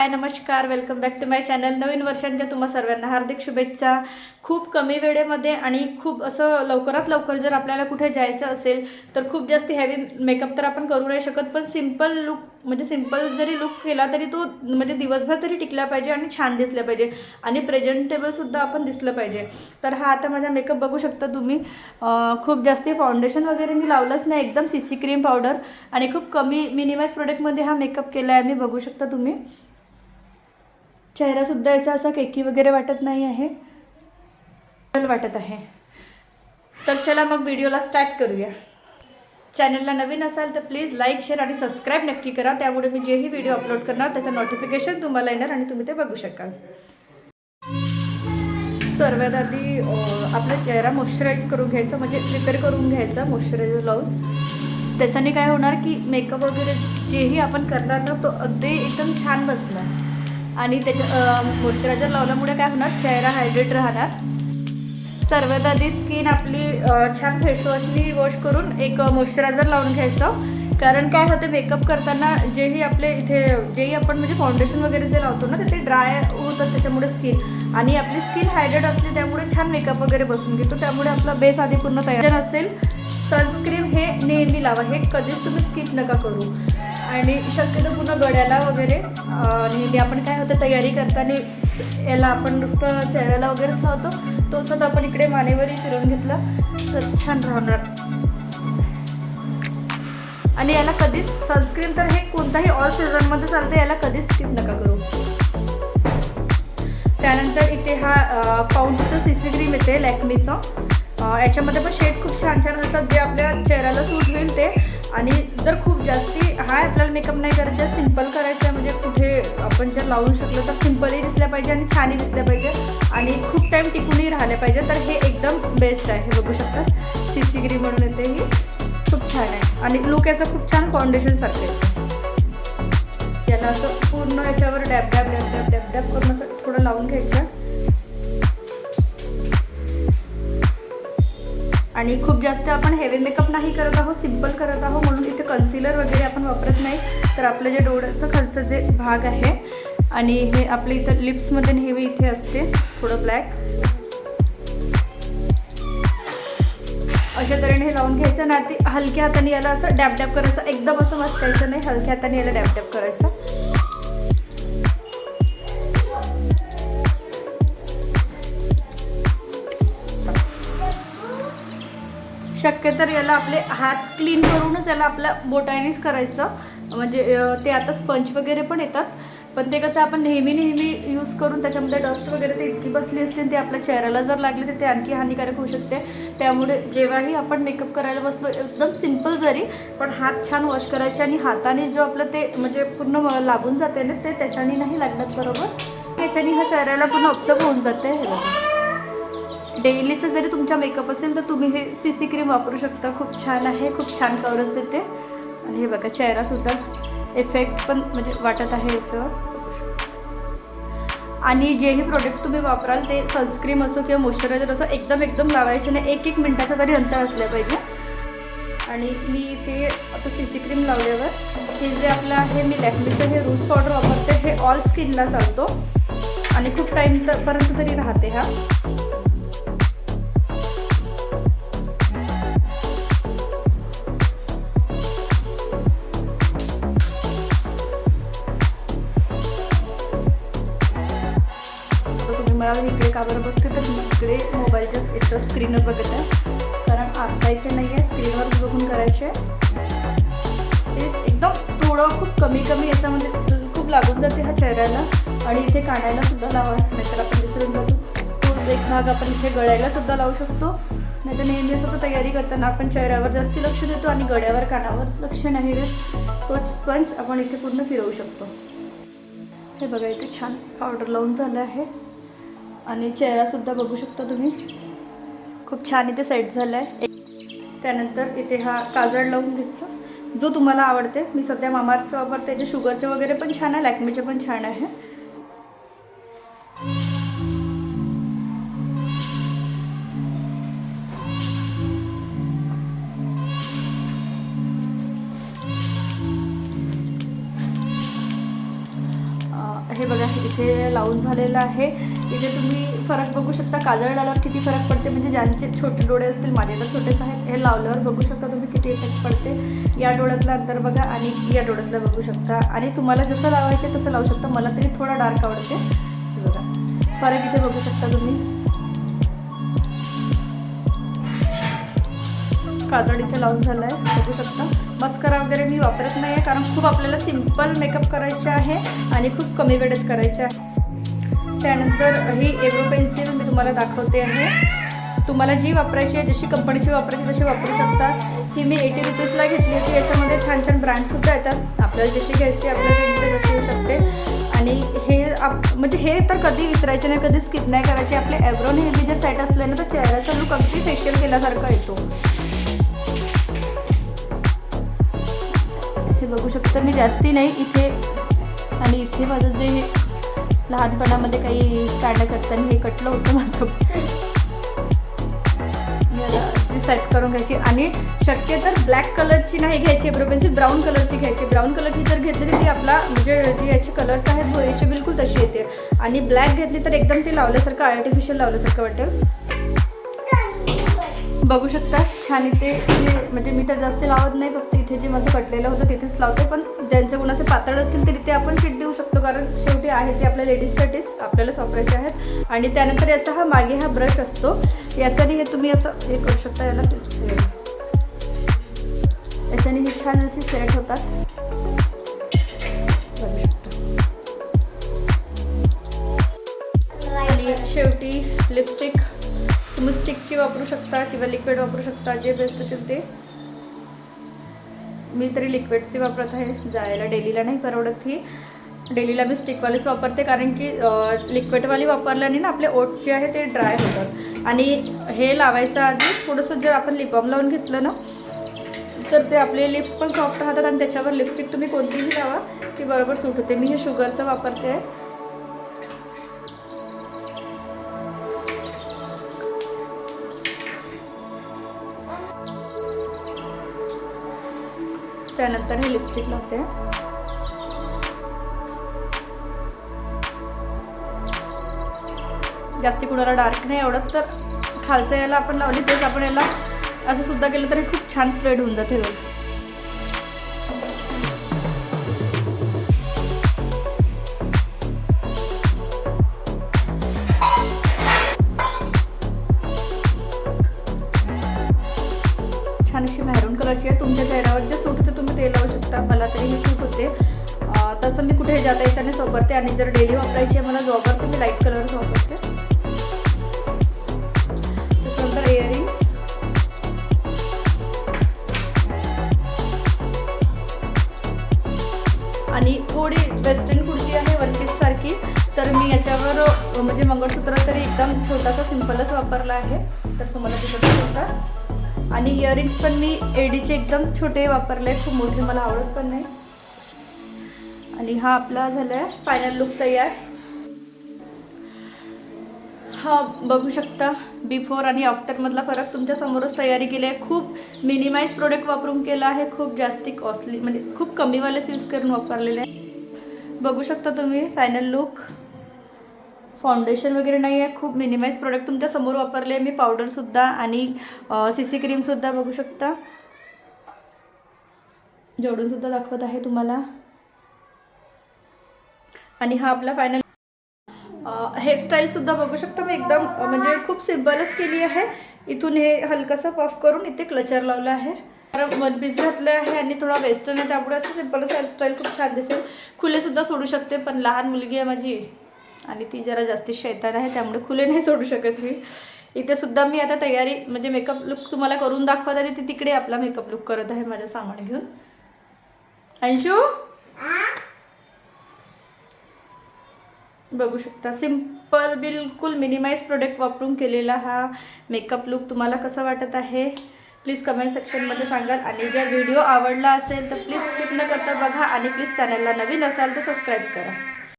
हाय नमस्कार. Welcome back to my channel नवीन वर्षांच्या तुम्हा सर्वांना हार्दिक शुभेच्छा. खूप कमी वेळेमध्ये आणि खूप असं लवकरात लवकर जर आपल्याला कुठे जायचं असेल तर खूप जास्त हेवी मेकअप तर आपण करू नाही शकत. पण सिंपल लुक म्हणजे सिंपल जरी लुक केला तरी तो म्हणजे दिवसभर तरी टिकला पाहिजे आणि छान दिसलं पाहिजे. आणि प्रेझेंटेबलसुद्धा आपण दिसलं पाहिजे. तर हा आता माझा मेकअप बघू शकता तुम्ही. खूप जास्त फाउंडेशन वगैरे मी लावलंच नाही. एकदम सी सी क्रीम पावडर आणि खूप कमी मिनिमाइज प्रोडक्टमध्ये हा मेकअप केला आहे मी बघू शकता तुम्ही. चेहरासुद्धा असा असा केकी वगैरे वाटत नाही आहे. वाटत आहे. तर चला मग व्हिडिओला स्टार्ट करूया. चॅनलला नवीन असाल तर प्लीज लाईक शेअर आणि सबस्क्राईब नक्की करा. त्यामुळे मी जेही व्हिडिओ अपलोड करणार त्याचं नोटिफिकेशन तुम्हाला येणार आणि तुम्ही ते बघू शकाल. सर्वात आधी आपला चेहरा मॉइश्चराईज करून घ्यायचा म्हणजे प्रिपेअर करून घ्यायचा मॉइश्चरायझर लावून. त्याच्याने काय होणार की मेकअप वगैरे जेही आपण करणार ना तो अगदी एकदम छान बसणार. आणि त्याच्या मॉइश्चरायझर लावल्यामुळे काय होणार? चेहरा हायड्रेट राहणार. सर्वात आधी स्किन आपली छान फेसवॉशनी वॉश करून एक मॉइश्चरायझर लावून घ्यायचं. कारण काय होतं मेकअप करताना जेही आपले इथे जेही आपण म्हणजे फाउंडेशन वगैरे जे लावतो ना ते ड्राय होतात त्याच्यामुळे स्किन आणि आपली स्किन हायड्रेट असते त्यामुळे छान मेकअप वगैरे बसून घेतो. त्यामुळे आपला बेस आधी पूर्ण तयार नसेल सनस्क्रीन हे नेहमी लावा. हे कधीच तुम्ही स्किप नका करू. आणि शक्यतो पूर्ण गड्याला वगैरे अ, नेहमी आपण काय होतं तयारी करताना याला आपण नुसतं चेहऱ्याला वगैरे लावतो. तो सुद्धा आपण इकडे मानेवरही फिरून घेतला तर छान राहणार. आणि याला कधीच सनस्क्रीन तर हे कोणताही ऑल सीझनमध्ये चालतं याला कधीच स्किप नका करू. त्यानंतर इथे हा पाऊंडचं सी सी क्रीम येते लॅक्मीचं याच्यामध्ये पण शेड खूप छान छान असतात जे आपल्या चेहऱ्याला सूट होईल ते. आणि जर खूप जास्ती हाय आपल्याला मेकअप नाही करायचा सिंपल करायचं आहे म्हणजे कुठे आपण जर लावू शकलो तर सिम्पलही दिसल्या पाहिजे आणि छानही दिसल्या पाहिजे. आणि खूप टाईम टिकूनही राहिल्या पाहिजे. तर हे एकदम बेस्ट आहे हे बघू शकता. सी सी म्हणून येते ही. खूप छान आहे. आणि लुक याचं खूप छान फाउंडेशन येतं याला असं पूर्ण याच्यावर dab dab dab dab dab dab करून असं थोडं लावून घ्यायचं. आणि खूप जास्त आपण हेवी मेकअप नाही करत आहोत सिंपल करत आहोत म्हणून इथे कन्सिलर वगैरे आपण वापरत नाही. तर आपलं जे डोळ्याचं खालचं जे भाग आहे आणि हे आपल्या इथं लिप्समध्ये नेहमी इथे असते थोडं ब्लॅक अशा तऱ्हेने हे लावून घ्यायचं ना आधी हलक्या हाताने याला असं डॅप डॅप करायचं एकदम असं मस्तायचं नाही हलक्या हाताने याला डॅप डॅप करायचं. शक्य तर याला आपले हात क्लीन करूनच याला आपल्या बोटानेच करायचं. म्हणजे ते आता स्पंज वगैरे पण येतात. पण ते कसं आपण नेहमी नेहमी यूज करून त्याच्यामध्ये डस्ट वगैरे ते इतकी बसली असते ते आपल्या चेहऱ्याला जर लागले तर ते आणखी हानिकारक होऊ शकते. त्यामुळे जेव्हाही आपण मेकअप करायला बसलो एकदम सिंपल जरी पण हात छान वॉश करायचे आणि हाताने जो आपलं ते म्हणजे पूर्ण लागून जाते ना ते त्याच्याने नाही लागणार बरोबर. त्याच्याने ह्या चेहऱ्याला पूर्ण ऑब्झर्व होऊन जाते हे बघा. डेलीचं जरी तुमचा मेकअप असेल तर तुम्ही हे सी सी क्रीम वापरू शकता. खूप छान आहे खूप छान कवरेज देते. आणि हे बघा चेहरासुद्धा इफेक्ट पण म्हणजे वाटत आहे याच्यावर. आणि जेही प्रोडक्ट तुम्ही वापराल ते सनस्क्रीम असो किंवा मॉइश्चरायझर असो एकदम एकदम लावायचे नाही एक एक मिनटाचं तरी अंतर असलं पाहिजे. आणि मी ते आता सी सी क्रीम लावल्यावर हे जे आपलं आहे मी लॅक्मीचं हे रूज पावडर वापरते हे ऑल स्किनला चालतो. आणि खूप टाईम तर पर्यंत तरी राहते हा. तर इकडे का बरं बघते तर मी इकडे मोबाईलच्या याच्या स्क्रीनवर बघत आहे. कारण आता इथे नाही आहे स्क्रीनवर बघून करायचे ते एकदम थोडं खूप कमी कमी याच्यामध्ये म्हणजे खूप लागून जाते हा चेहऱ्याला. आणि इथे काढायला सुद्धा लावा. नाहीतर आपण विसरून जातो. तोच एक भाग आपण इथे गळ्याला सुद्धा लावू शकतो. नाहीतर नेहमी असं तर तयारी करताना आपण चेहऱ्यावर जास्त लक्ष देतो आणि गळ्यावर कानावर लक्ष नाही देत. तोच स्पंज आपण इथे पूर्ण फिरवू शकतो. हे बघा इथे छान पावडर लावून झालं आहे. आणि चेहरासुद्धा बघू शकता तुम्ही. खूप छान इथे सेट झाला आहे त्यानंतर इथे हा काजळ लावून घ्यायचा. जो तुम्हाला आवडते. मी सध्या मामार्थचं वापरते. जे शुगरचे वगैरे पण छान आहे. लॅक्मीचे पण छान आहे. बघा इथे लावून झालेलं आहे. इथे तुम्ही फरक बघू शकता काजळ लावल्यावर किती फरक पडते म्हणजे ज्यांचे छोटे डोळे असतील माझे तर छोटेच आहेत हे लावल्यावर बघू शकता तुम्ही किती इफेक्ट पडते. या डोळ्यातलं अंतर बघा आणि या डोळ्यातलं बघू शकता. आणि तुम्हाला जसं लावायचे तसं लावू शकता. मला तरी थोडा डार्क आवडते. बघा. फरक इथे बघू शकता तुम्ही. काजळ इथे लावून झालं आहे बघू शकता. मस्करा वगैरे मी वापरत नाही आहे कारण खूप आपल्याला सिंपल मेकअप करायचे आहे आणि खूप कमी वेळेत करायचे आहे. त्यानंतर ही एव्रो पेन्सिल मी तुम्हाला दाखवते आहे. तुम्हाला जी वापरायची आहे जशी कंपनीची वापरायची तशी वापरू शकता. ही मी एटी रुपीजला घेतली होती. याच्यामध्ये छान छान ब्रँडसुद्धा येतात. आपल्याला जशी घ्यायची आपल्याला जशी येऊ शकते. आणि हे आप म्हणजे हे तर कधी विसरायचे नाही कधी स्किप नाही करायचे. आपले एब्रोन नेहमी जर सेट असले ना तर चेहऱ्याचा लुक अगदी फेशियल केल्यासारखा येतो. हे बघू शकता मी जास्ती नाही इथे. आणि इथे माझं जे लहानपणामध्ये काही स्टँड करताना हे कटलं होतं माझं. सेट करून घ्यायची. आणि शक्य तर ब्लॅक कलरची नाही घ्यायची पेन्सिल ब्राऊन कलरची घ्यायची. ब्राऊन कलरची जर घेतली ती आपला म्हणजे जी याचे कलर्स आहेत भोरीचे बिलकुल तशी येते. आणि ब्लॅक घेतली तर एकदम ती लावल्यासारखं आर्टिफिशियल लावल्यासारखं वाटेल. बघू शकता छान इथे म्हणजे मी तर जास्त लावत नाही फक्त इथे जे माझं कटलेलं होतं तिथेच लावते पण ज्यांचे कुणाचे पातळ असतील तरी ते आपण फिट देऊ शकतो कारण शेवटी आहे ते आपल्या लेडीजसाठीच आपल्यालाच वापरायचे आहेत. आणि त्यानंतर याचा हा मागे हा ब्रश असतो. याच्याने हे तुम्ही असं हे करू शकता याला याच्याने हे छान अशी सेट होतात. शेवटी लिपस्टिक तुम्ही स्टिकची वापरू शकता किंवा लिक्विड वापरू शकता जे बेस्ट असेल ते. मी तरी लिक्विडची वापरत आहे जायला डेलीला नाही परवडत ही. डेलीला मी स्टिकवालीच वापरते कारण की लिक्विडवाली वापरल्याने ना आपले ओट जे आहे ते ड्राय होतात. आणि हे लावायचं आधी थोडंसं जर आपण लिपबाम लावून घेतलं ना तर ते आपले लिप्स पण सॉफ्ट राहतात आणि त्याच्यावर लिपस्टिक तुम्ही कोणतीही लावा ती बरोबर सूट होते. मी हे शुगरचं वापरते. आहे त्यानंतर हे लिपस्टिक लावते. जास्ती कुणाला डार्क नाही आवडत तर खालचं याला आपण लावली तेच आपण याला असं सुद्धा केलं तरी खूप छान स्प्रेड होऊन जाते. शकता मला तरी हे सूट होते. तसं मी कुठे जाता येताना वापरते आणि जर डेली वापरायची आहे मला जॉबर तर मी लाइट कलरच वापरते. त्याच्यानंतर इयरिंग्स आणि थोडी वेस्टर्न कुर्ती आहे वन पीस सारखी. तर मी याच्यावर म्हणजे मंगळसूत्र तरी एकदम छोटासा सिंपलच वापरला आहे. तर तुम्हाला दिसत होता आणि इयरिंग्स पण मी एडीचे एकदम छोटे वापरले खूप मोठे मला आवडत पण नाही. आणि हा आपला झाला आहे फायनल लुक तयार. हा बघू शकता बिफोर आणि आफ्टरमधला फरक तुमच्यासमोरच तयारी केली आहे. खूप मिनिमाइज प्रोडक्ट वापरून केला आहे खूप जास्ती कॉस्टली म्हणजे खूप कमीवाले यूज करून वापरलेले आहे. बघू शकता तुम्ही फायनल लुक फाउंडेशन वगैरे नाही आहे खूप मिनिमाइज प्रोडक्ट तुमच्यासमोर वापरले. मी पावडरसुद्धा आणि सी सी क्रीमसुद्धा बघू शकता. जोडूनसुद्धा दाखवत आहे तुम्हाला. आणि हा आपला फायनल हेअरस्टाईलसुद्धा बघू शकता. मी एकदम म्हणजे खूप सिम्पलच केली आहे. इथून हे हलकंसं पफ करून इथे क्लचर लावलं आहे. कारण वन पीस घातलं आहे आणि थोडा वेस्टर्न आहे. त्यामुळे असं सिम्पलच हेअरस्टाईल खूप छान दिसेल. खुलेसुद्धा सोडू शकते पण लहान मुलगी आहे माझी. आणि ती जरा जास्ती शैतान आहे त्यामुळे खुले नाही सोडू शकत मी. इथे सुद्धा मी आता तयारी म्हणजे मेकअप लुक तुम्हाला करून दाखवत आहे ती तिकडे आपला मेकअप लुक करत आहे माझं सामान घेऊन. अंशू? बघू शकता सिंपल बिलकुल मिनिमाइज प्रोडक्ट वापरून केलेला हा मेकअप लुक तुम्हाला कसा वाटत आहे? प्लीज कमेंट सेक्शनमध्ये सांगाल. आणि जर व्हिडिओ आवडला असेल तर प्लीज स्किप न करता बघा. आणि प्लीज चॅनलला नवीन असाल तर सबस्क्राईब करा.